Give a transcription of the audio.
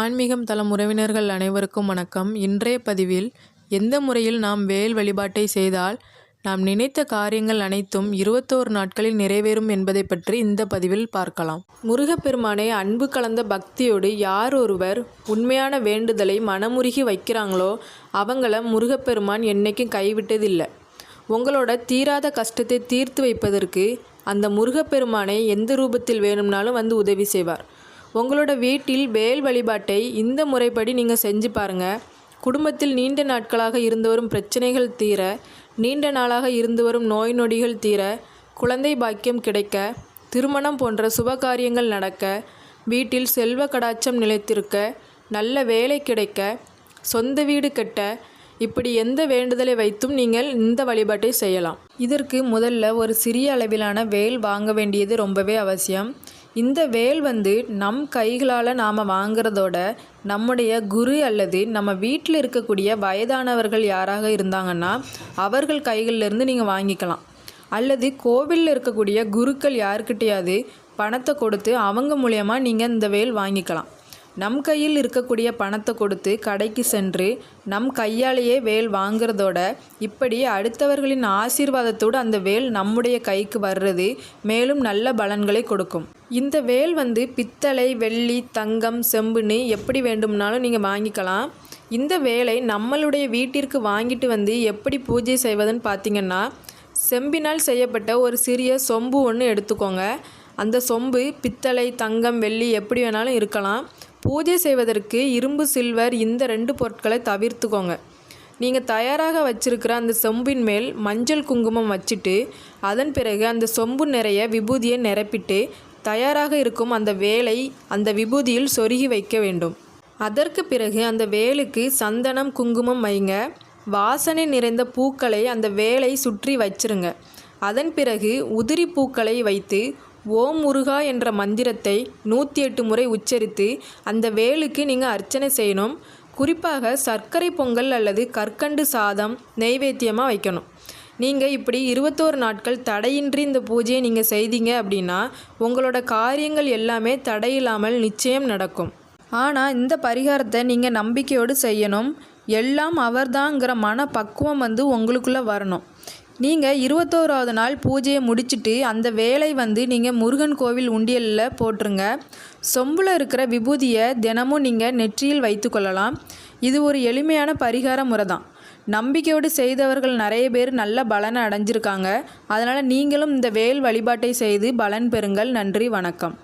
ஆன்மீகம் தளம் உறவினர்கள் அனைவருக்கும் வணக்கம். இன்றைய பதிவில் எந்த முறையில் நாம் வேல் வழிபாட்டை செய்தால் நாம் நினைத்த காரியங்கள் அனைத்தும் இருபத்தோரு நாட்களில் நிறைவேறும் என்பதை பற்றி இந்த பதிவில் பார்க்கலாம். முருகப்பெருமானை அன்பு கலந்த பக்தியோடு யார் ஒருவர் உண்மையான வேண்டுதலை மனமுருகி வைக்கிறாங்களோ அவங்கள முருகப்பெருமான் என்றைக்கும் கைவிட்டதில்லை. உங்களோட தீராத கஷ்டத்தை தீர்த்து வைப்பதற்கு அந்த முருகப்பெருமானை எந்த ரூபத்தில் வேணும்னாலும் வந்து உதவி செய்வார். உங்களோட வீட்டில் வேல் வழிபாட்டை இந்த முறைப்படி நீங்கள் செஞ்சு பாருங்கள் குடும்பத்தில் நீண்ட நாட்களாக இருந்து வரும் பிரச்சனைகள் தீர நீண்ட நாளாக இருந்து வரும் நோய் நொடிகள் தீர குழந்தை பாக்கியம் கிடைக்க திருமணம் போன்ற சுபகாரியங்கள் நடக்க வீட்டில் செல்வ கடாச்சம் நிலைத்திருக்க நல்ல வேலை கிடைக்க சொந்த வீடு கட்ட இப்படி எந்த வேண்டுதலை வைத்தும் நீங்கள் இந்த வழிபாட்டை செய்யலாம். இதற்கு முதல்ல ஒரு சிறிய அளவிலான வேல் வாங்க வேண்டியது ரொம்பவே அவசியம். இந்த வேல் வந்து நம் கைகளால் நாம் வாங்குறதோட நம்முடைய குரு அல்லது நம்ம வீட்டில் இருக்கக்கூடிய வயதானவர்கள் யாராக இருந்தாங்கன்னா அவர்கள் கைகளிலிருந்து நீங்கள் வாங்கிக்கலாம். அல்லது கோவிலில் இருக்கக்கூடிய குருக்கள் யாருக்கிட்டையாவது பணத்தை கொடுத்து அவங்க மூலயமா நீங்கள் இந்த வேல் வாங்கிக்கலாம். நம் கையில் இருக்கக்கூடிய பணத்தை கொடுத்து கடைக்கு சென்று நம் கையாலேயே வேல் வாங்குறதோட இப்படி அடுத்தவர்களின் ஆசீர்வாதத்தோடு அந்த வேல் நம்முடைய கைக்கு வர்றது மேலும் நல்ல பலன்களை கொடுக்கும். இந்த வேல் வந்து பித்தளை வெள்ளி தங்கம் செம்புன்னு எப்படி வேண்டும்னாலும் நீங்கள் வாங்கிக்கலாம். இந்த வேலை நம்மளுடைய வீட்டிற்கு வாங்கிட்டு வந்து எப்படி பூஜை செய்வதுன்னு பார்த்தீங்கன்னா செம்பினால் செய்யப்பட்ட ஒரு சிறிய சொம்பு ஒன்று எடுத்துக்கோங்க. அந்த சொம்பு பித்தளை தங்கம் வெள்ளி எப்படி வேணாலும் இருக்கலாம். பூஜை செய்வதற்கு இரும்பு சில்வர் இந்த ரெண்டு பொருட்களை தவிர்த்துக்கோங்க. நீங்கள் தயாராக வச்சிருக்கிற அந்த சொம்பின் மேல் மஞ்சள் குங்குமம் வச்சுட்டு அதன் பிறகு அந்த சொம்பு நிறைய விபூதியை நிரப்பிட்டு தயாராக இருக்கும் அந்த வேலை அந்த விபூதியில் சொருகி வைக்க வேண்டும். அதற்கு பிறகு அந்த வேலுக்கு சந்தனம் குங்குமம் வைங்க. வாசனை நிறைந்த பூக்களை அந்த வேலை சுற்றி வச்சிருங்க. அதன் பிறகு உதிரி பூக்களை வைத்து ஓம் முருகா என்ற மந்திரத்தை நூற்றி எட்டு முறை உச்சரித்து அந்த வேலுக்கு நீங்கள் அர்ச்சனை செய்யணும். குறிப்பாக சர்க்கரை பொங்கல் அல்லது கற்கண்டு சாதம் நெய்வேத்தியமாக வைக்கணும். நீங்கள் இப்படி இருபத்தோரு நாட்கள் தடையின்றி இந்த பூஜையை நீங்கள் செய்தீங்க அப்படின்னா உங்களோட காரியங்கள் எல்லாமே தடையில்லாமல் நிச்சயம் நடக்கும். ஆனால் இந்த பரிகாரத்தை நீங்கள் நம்பிக்கையோடு செய்யணும். எல்லாம் அவர்தாங்கிற மன பக்குவம் வந்து உங்களுக்குள்ளே வரணும். நீங்கள் இருபத்தோராவது நாள் பூஜையை முடிச்சுட்டு அந்த வேலை வந்து நீங்கள் முருகன் கோவில் உண்டியலில் போட்டுருங்க. சொம்பில் இருக்கிற விபூதியை தினமும் நீங்கள் நெற்றியில் வைத்து கொள்ளலாம். இது ஒரு எளிமையான பரிகார முறை தான் நம்பிக்கையோடு செய்தவர்கள் நிறைய பேர் நல்ல பலனை அடைஞ்சிருக்காங்க. அதனால் நீங்களும் இந்த வேல் வழிபாட்டை செய்து பலன் பெறுங்கள். நன்றி வணக்கம்.